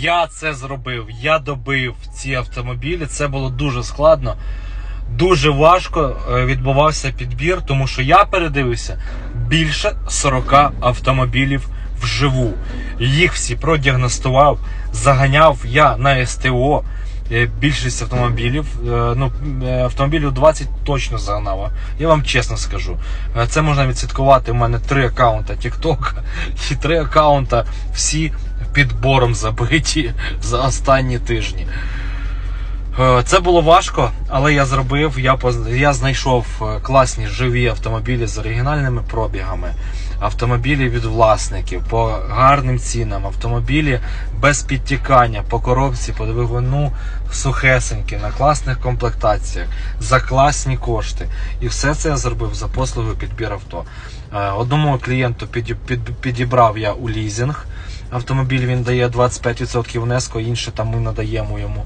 Я це зробив, я добив ці автомобілі. Це було дуже складно. Дуже важко е, відбувався підбір, тому що я передивився більше 40 автомобілів вживу. Їх всі продіагностував, заганяв я на СТО. Е, Більшість автомобілів, е, ну е, автомобілів 20 точно загнала. Я вам чесно скажу. Це можна відслідкувати. У мене три аккаунта TikTok і три аккаунта всі підбором забиті за останні тижні. Е, Це було важко, але я зробив. Я я знайшов е, класні живі автомобілі з оригінальними пробігами, автомобілі від власників по гарним цінам, автомобілі без підтікання, по коробці, по двигуну сухесенькі, на класних комплектаціях, за класні кошти. І все це я зробив за послугою підбір авто. Е, Одному клієнту піді- підібрав я у лізинг. Автомобіль він дає 25% внеску, інше там ми надаємо йому.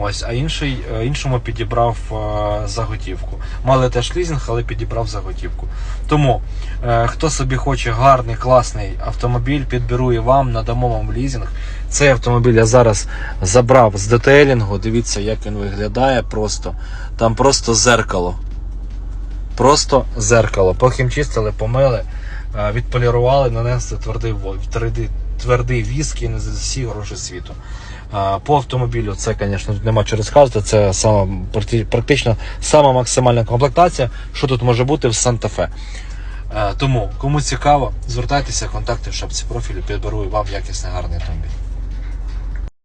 Ось, а інший, е, іншому підібрав е, заготівку. Мали теж лізинг, але підібрав заготівку. Тому, е, хто собі хоче гарний, класний автомобіль, підберу і вам, надамо вам лізинг. Цей автомобіль я зараз забрав з детейлінгу. Дивіться, як він виглядає. Просто там просто зеркало. Просто зеркало. Поки чистили, помили, відполірували, нанесли твердий, во- твердий, віскі не за всі гроші світу. По автомобілю це, звісно, нема що розказувати. Це сама, практично сама максимальна комплектація, що тут може бути в Санта-Фе. Тому, кому цікаво, звертайтеся, контакти в шапці профілю, підберу вам якісний гарний автомобіль.